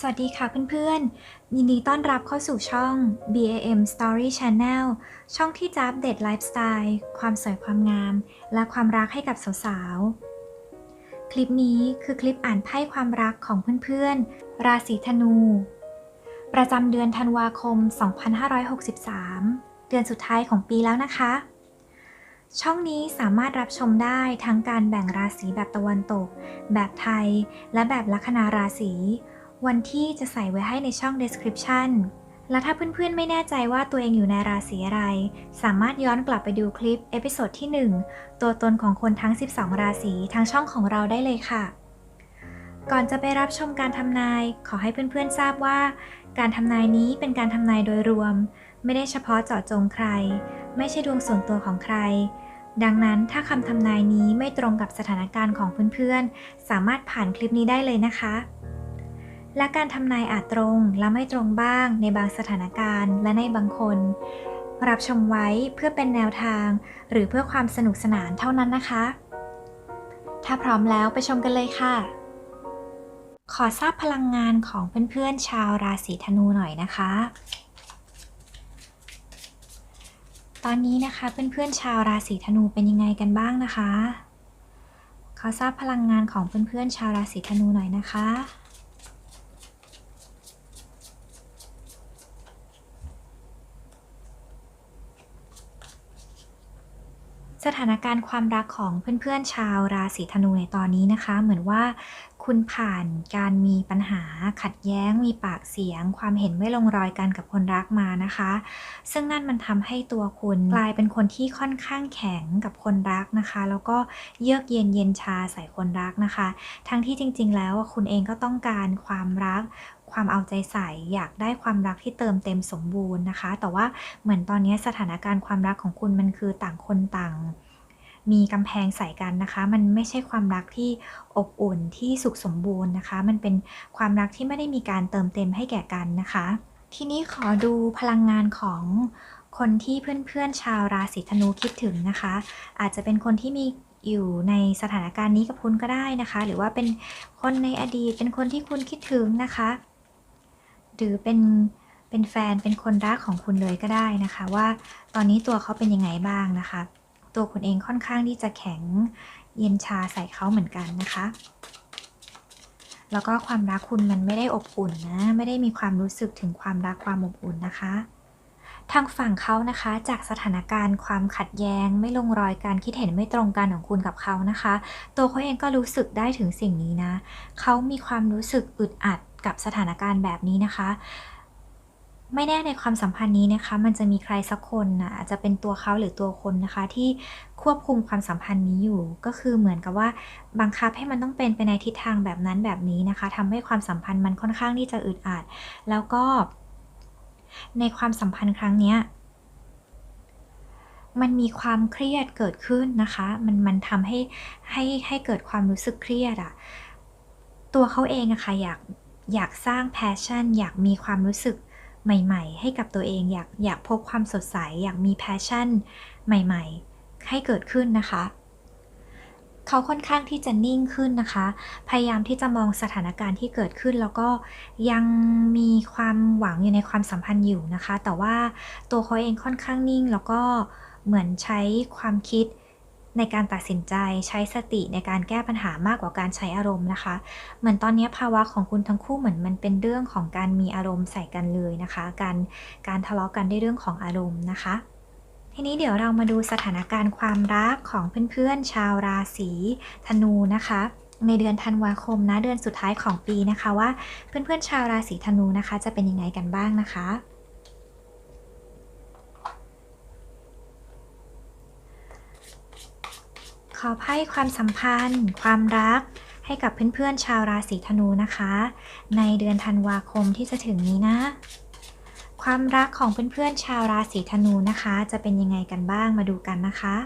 สวัสดีค่ะเพื่อนๆ ยินดีต้อนรับเข้าสู่ช่อง BAM Story Channel ช่องที่จะอัปเดตไลฟ์สไตล์ ความสวยความงาม และความรักให้กับสาวๆ คลิปนี้คือคลิปอ่านไพ่ความรักของเพื่อนๆ ราศีธนู ประจำเดือนธันวาคม 2563 เดือนสุดท้ายของปีแล้วนะคะ ช่องนี้สามารถรับชมได้ทั้งการแบ่งราศีแบบตะวันตก แบบไทย และแบบลัคนาราศี วันที่จะใส่ไว้ให้ในช่อง description และถ้าเพื่อนๆ ไม่แน่ใจว่าตัวเองอยู่ในราศีอะไร สามารถย้อนกลับไปดูคลิปเอพิโซดที่ 1 ตัวตนของคนทั้ง 12 ราศีทางช่องของเราได้เลยค่ะ ก่อนจะไปรับชมการทำนาย ขอให้เพื่อนๆ ทราบว่า การทำนายนี้เป็นการทำนายโดยรวม ไม่ได้เฉพาะเจาะจงใคร ไม่ใช่ดวงส่วนตัวของใคร ดังนั้นถ้าคำทำนายนี้ไม่ตรงกับสถานการณ์ของเพื่อนๆ สามารถผ่านคลิปนี้ได้เลยนะคะ และการทำนายอาจตรงและไม่ตรงบ้างในบางสถานการณ์และในบางคน รับชมไว้เพื่อเป็นแนวทาง หรือเพื่อความสนุกสนานเท่านั้นนะคะ ถ้าพร้อมแล้วไปชมกันเลยค่ะ ขอทราบพลังงานของเพื่อนๆชาวราศีธนูหน่อยนะคะ ตอนนี้นะคะเพื่อนๆชาวราศีธนูเป็นยังไงกันบ้างนะคะ ขอทราบพลังงานของเพื่อนๆชาวราศีธนูหน่อยนะคะ ถานการณ์ความรักของเพื่อนๆชาวราศีธนูในตอนนี้นะคะ เหมือนว่าคุณผ่านการมีปัญหาขัดแย้ง มีปากเสียง ความเห็นไม่ลงรอยกันกับคนรักมานะคะ ซึ่งนั่นมันทำให้ตัวคุณกลายเป็นคนที่ค่อนข้างแข็งกับคนรักนะคะ แล้วก็เยือกเย็นเย็นชาใส่คนรักนะคะ ทั้งที่จริง ๆ แล้วคุณเองก็ต้องการความรักความเอาใจใส่อยากได้ความรักที่เติมเต็มสมบูรณ์นะคะ แต่ว่าเหมือนตอนนี้สถานการณ์ความรักของคุณมันคือต่างคนต่าง มีกำแพงใส่กันนะคะ มันไม่ใช่ความรักที่อบอุ่นที่สุขสมบูรณ์นะคะ มันเป็นความรักที่ไม่ได้มีการเติมเต็มให้แก่กันนะคะ ทีนี้ขอดูพลังงานของคนที่เพื่อนๆชาวราศีธนูคิดถึงนะคะ อาจจะเป็นคนที่มีอยู่ในสถานการณ์นี้กับคุณก็ได้นะคะ หรือว่าเป็นคนในอดีตเป็นคนที่คุณคิดถึงนะคะ หรือเป็นเป็นแฟนเป็นคนรักของคุณเลยก็ได้นะคะ ว่าตอนนี้ตัวเขาเป็นยังไงบ้างนะคะ ตัวคุณเองค่อนข้างที่จะแข็งเย็นชาใส่เขาเหมือนกันนะคะ แล้วก็ความรักคุณมันไม่ได้อบอุ่นนะ ไม่ได้มีความรู้สึกถึงความรักความอบอุ่นนะคะ ทางฝั่งเขานะคะ จากสถานการณ์ความขัดแย้ง ไม่ลงรอยการคิดเห็นไม่ตรงกันของคุณกับเขานะคะ ตัวเขาเองก็รู้สึกได้ถึงสิ่งนี้นะ เขามีความรู้สึกอึดอัดกับสถานการณ์แบบนี้นะคะ ไม่แน่ในความสัมพันธ์นี้นะคะ มันจะมีใครสักคนนะอาจจะเป็นตัวเขาหรือตัวคนนะคะ ที่ควบคุมความสัมพันธ์นี้อยู่ ก็คือเหมือนกับว่าบังคับให้มันต้องเป็นไปในทิศทางแบบนั้นแบบนี้นะคะทำให้ความสัมพันธ์มันค่อนข้างที่จะอึดอัดแล้วก็ ในความสัมพันธ์ครั้งเนี้ยมันมีความเครียดเกิดขึ้นนะคะ มันมันทำให้ให้ให้เกิดความรู้สึกเครียดอะตัวเขาเองอะค่ะอยากอยากสร้างแพชชั่น อยากมีความรู้สึก ใหม่ ๆ ให้กับตัวเองอยากอยากพบความสดใส อยากมีแพชชั่น ใหม่ ๆ ให้เกิดขึ้นนะคะ เขาค่อนข้างที่จะนิ่งขึ้นนะคะ พยายามที่จะมองสถานการณ์ที่เกิดขึ้น แล้วก็ยังมีความหวังอยู่ในความสัมพันธ์อยู่นะคะ แต่ว่าตัวเขาเองค่อนข้างนิ่งแล้วก็เหมือนใช้ความคิด ในการตัดสินใจใช้สติในการแก้ปัญหามากกว่าการใช้อารมณ์นะคะ เหมือนตอนนี้ภาวะของคุณทั้งคู่เหมือนมันเป็นเรื่องของการมีอารมณ์ใส่กันเลยนะคะ การการทะเลาะกันด้วยเรื่องของอารมณ์นะคะทีนี้เดี๋ยวเรามาดูสถานการณ์ความรักของเพื่อนๆ ชาวราศีธนูนะคะ ในเดือนธันวาคมนะเดือนสุดท้ายของปีนะคะว่า เพื่อนๆชาวราศีธนูนะคะ จะเป็นยังไงกันบ้างนะคะ ขอไพ่ความสัมพันธ์ ความรัก ให้กับเพื่อนๆชาวราศีธนูนะคะ ในเดือนธันวาคมที่จะถึงนี้นะ ความรักของเพื่อนๆชาวราศีธนูนะคะ จะเป็นยังไงกันบ้างมาดูกันนะคะ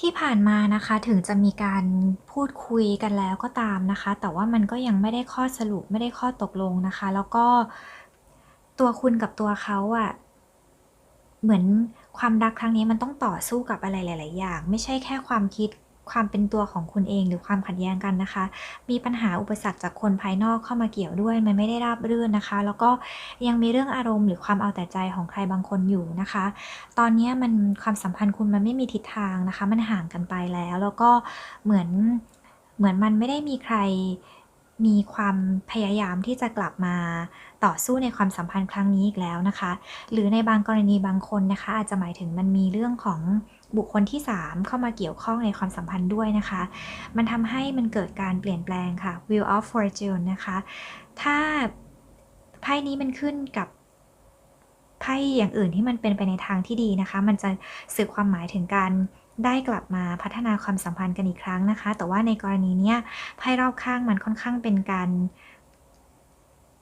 ที่ผ่านมานะคะถึงจะมีการพูดคุยกันแล้วก็ตามนะคะ แต่ว่ามันก็ยังไม่ได้ข้อสรุปไม่ได้ข้อตกลงนะคะ แล้วก็ตัวคุณกับตัวเขาอะเหมือน ความรักครั้งนี้มันต้องต่อสู้กับอะไรหลาย ๆ อย่าง ไม่ใช่แค่ความคิดความเป็นตัวของคุณเองหรือความขัดแย้งกันนะคะ มีปัญหาอุปสรรคจากคนภายนอกเข้ามาเกี่ยวด้วย มันไม่ได้ราบรื่นนะคะ แล้วก็ยังมีเรื่องอารมณ์หรือความเอาแต่ใจของใครบางคนอยู่นะคะ ตอนนี้มันความสัมพันธ์คุณมันไม่มีทิศทางนะคะ มันห่างกันไปแล้ว แล้วก็เหมือนเหมือนมันไม่ได้มีใคร มีความพยายามที่จะกลับมาต่อสู้ในความสัมพันธ์ครั้งนี้อีกแล้วนะคะ หรือในบางกรณีบางคนนะคะ อาจจะหมายถึงมันมีเรื่องของบุคคลที่ 3 เข้ามาเกี่ยวข้องในความสัมพันธ์ด้วยนะคะ มันทำให้มันเกิดการเปลี่ยนแปลงค่ะ Wheel of Fortune นะคะ ถ้าไพ่นี้มันขึ้นกับไพ่อย่างอื่นที่มันเป็นไปในทางที่ดีนะคะ มันจะสื่อความหมายถึงการ ได้กลับมาพัฒนาความสัมพันธ์กันอีกครั้งนะคะ แต่ว่าในกรณีเนี้ยไพ่รอบข้างมันค่อนข้างเป็นการ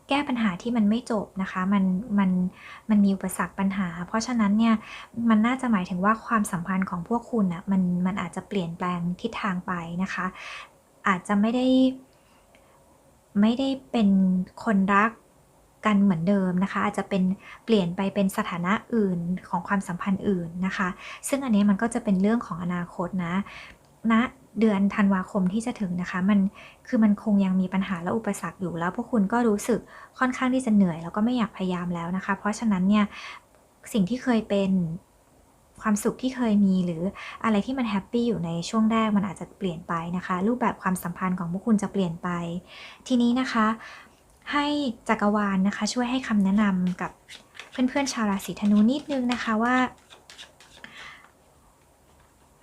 แก้ปัญหาที่มันไม่จบนะคะ มันมันมันมีอุปสรรคปัญหา เพราะฉะนั้นเนี่ยมันน่าจะหมายถึงว่าความสัมพันธ์ของพวกคุณอะ่ะมันมันอาจจะเปลี่ยนแปลงทิศทางไปนะคะ อาจจะไม่ได้ไม่ได้เป็นคนรัก กันเหมือนเดิมนะคะ อาจจะเป็นเปลี่ยนไปเป็นสถานะอื่นของความสัมพันธ์อื่นนะคะ ซึ่งอันนี้มันก็จะเป็นเรื่องของอนาคตนะณนะเดือนธันวาคมที่จะถึงนะคะ มันคือมันคงยังมีปัญหาและอุปสรรคอยู่แล้ว พวกคุณก็รู้สึกค่อนข้างที่จะเหนื่อย แล้วก็ไม่อยากพยายามแล้วนะคะ เพราะฉะนั้นเนี่ยสิ่งที่เคยเป็นความสุขที่เคยมีหรืออะไรที่มันแฮปปี้อยู่ในช่วงแรกมันอาจจะเปลี่ยนไปนะคะ รูปแบบความสัมพันธ์ของพวกคุณจะเปลี่ยนไป ทีนี้นะคะ ให้จักรวาลนะคะ ช่วยให้คำแนะนำกับเพื่อนๆชาวราศีธนูนิดนึงนะคะว่า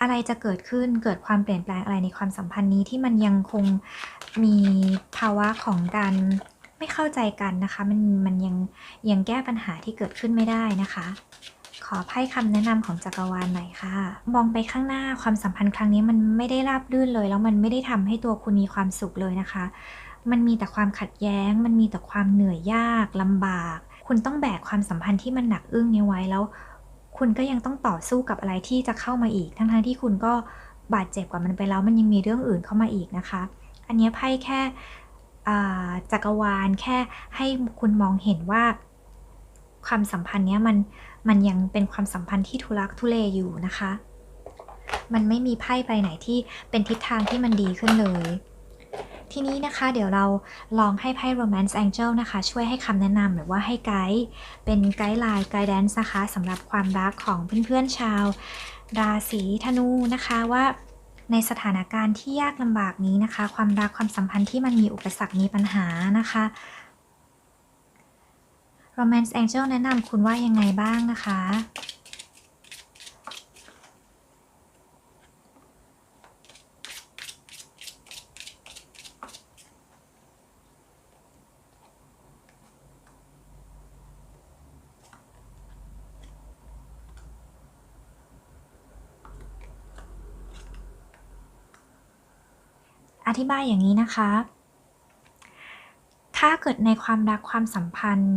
อะไรจะเกิดขึ้นเกิดความเปลี่ยนแปลงอะไรในความสัมพันธ์นี้ที่มันยังคงมีภาวะของการไม่เข้าใจกันนะคะ มันมันยังยังแก้ปัญหาที่เกิดขึ้นไม่ได้นะคะขอไพ่คำแนะนำของจักรวาลหน่อยค่ะ มองไปข้างหน้าความสัมพันธ์ครั้งนี้มันไม่ได้ราบรื่นเลย แล้วมันไม่ได้ทำให้ตัวคุณมีความสุขเลยนะคะ มันมีแต่ความขัดแย้ง มันมีแต่ความเหนื่อยยากลำบาก คุณต้องแบกความสัมพันธ์ที่มันหนักอึ้งนี้ไว้แล้ว คุณก็ยังต้องต่อสู้กับอะไรที่จะเข้ามาอีก ทั้งๆที่คุณก็บาดเจ็บกว่ามันไปแล้วมันยังมีเรื่องอื่นเข้ามาอีกนะคะ อันนี้ไพ่แค่จักรวาลแค่ให้คุณมองเห็นว่าความสัมพันธ์เนี้ยมันมันยังเป็นความสัมพันธ์ที่ทุลักทุเลอยู่นะคะ มันไม่มีไพ่ไปไหนที่เป็นทิศทางที่มันดีขึ้นเลย ทีนี้นะคะเดี๋ยวเราลองให้ไพ่ Romance Angel นะคะ ช่วยให้คำแนะนำหรือว่าให้ไกด์เป็นไกด์ไลน์ไกด์แดนซ์นะคะสำหรับความรักของเพื่อนๆชาว ราศีธนูนะคะว่าในสถานการณ์ที่ยากลำบากนี้นะคะ ความรักความสัมพันธ์ที่มันมีอุปสรรคมีปัญหานะคะ Romance Angel แนะนำคุณว่ายังไงบ้างนะคะ ธิบายอย่างนี้นะคะ ถ้าเกิดในความรักความสัมพันธ์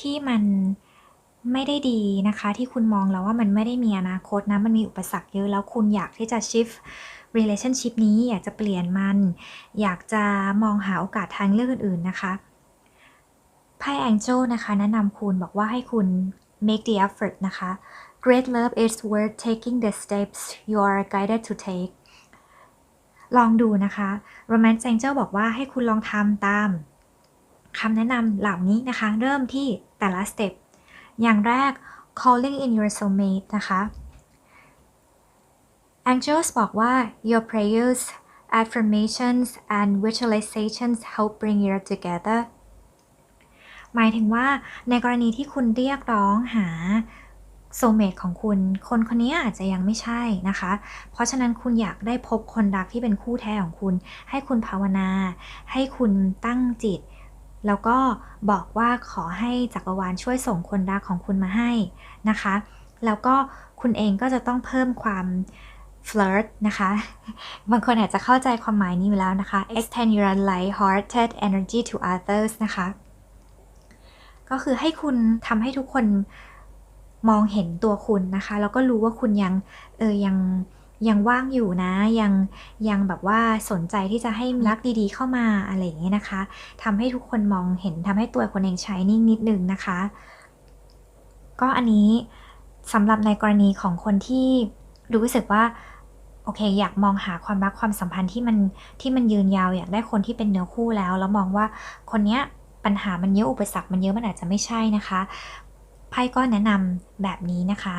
ที่มันไม่ได้ดีนะคะ ที่คุณมองแล้วว่ามันไม่ได้มีอนาคตนะ มันมีอุปสรรคเยอะแล้วคุณอยากที่จะ shift relationship นี้อยากจะเปลี่ยนมัน อยากจะมองหาโอกาสทางเลือกอื่น ๆ นะคะไพ่ Angel นะคะแนะนำคุณบอกว่าให้คุณ make the effort นะคะ great love is worth taking the steps you are guided to take ลองดูนะคะ Romance Angel บอกว่าให้คุณลองทำตามคำแนะนำเหล่านี้นะคะ เริ่มที่แต่ละสเต็ปอย่างแรก calling in your soulmate นะคะ Angels บอกว่า your prayers affirmations and visualizations help bring you together หมายถึงว่าในกรณีที่คุณเรียกร้องหา โซเมตของคุณ คนคนนี้อาจจะยังไม่ใช่นะคะ เพราะฉะนั้นคุณอยากได้พบคนรักที่เป็นคู่แท้ของคุณ ให้คุณภาวนา ให้คุณตั้งจิต แล้วก็บอกว่าขอให้จักรวาลช่วยส่งคนรักของคุณมาให้นะคะ แล้วก็คุณเองก็จะต้องเพิ่มความ flirt นะคะ บางคนอาจจะเข้าใจความหมายนี้อยู่แล้วนะคะ extend your light-hearted energy to others นะคะ ก็คือให้คุณทำให้ทุกคน มองเห็นตัวคุณนะคะ แล้วก็รู้ว่าคุณยังเออยังยังว่างอยู่นะยังยังแบบว่าสนใจที่จะให้รักดีๆเข้ามาอะไรอย่างเงี้ยนะคะทำให้ทุกคนมองเห็นทำให้ตัวคนเองใช้นิ่งนิดนึงนะคะ ก็อันนี้สำหรับในกรณีของคนที่รู้สึกว่าโออเค อยากมองหาความรักความสัมพันธ์ที่มันที่มันยืนยาวอยากได้คนที่เป็นเนื้อคู่แล้ว แล้วมองว่าคนเนี้ยปัญหามันเยอะอุปสรรคมันเยอะมันอาจจะไม่ใช่นะคะ ไพ่ก็แนะนำแบบนี้นะคะ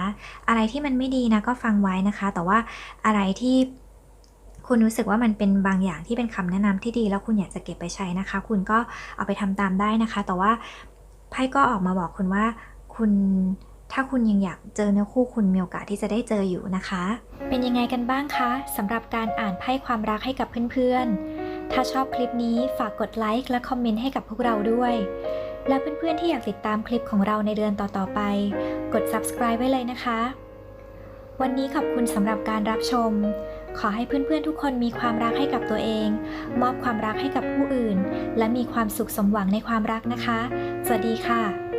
อะไรที่มันไม่ดีนะก็ฟังไว้นะคะ แต่ว่าอะไรที่คุณรู้สึกว่ามันเป็นบางอย่างที่เป็นคำแนะนำที่ดี แล้วคุณอยากจะเก็บไปใช้นะคะ คุณก็เอาไปทำตามได้นะคะ แต่ว่าไพ่ก็ออกมาบอกคุณว่าคุณถ้าคุณยังอยากเจอเนื้อคู่คุณมีโอกาสที่จะได้เจออยู่นะคะ เป็นยังไงกันบ้างคะสำหรับการอ่านไพ่ความรักให้กับเพื่อนๆ ถ้าชอบคลิปนี้ฝากกดไลค์และคอมเมนต์ให้กับพวกเราด้วย และเพื่อนๆที่อยากติดตามคลิปของเราในเดือนต่อๆไป กด subscribe ไว้เลยนะคะ วันนี้ขอบคุณสำหรับการรับชม ขอให้เพื่อนๆทุกคนมีความรักให้กับตัวเอง มอบความรักให้กับผู้อื่น และมีความสุขสมหวังในความรักนะคะ สวัสดีค่ะ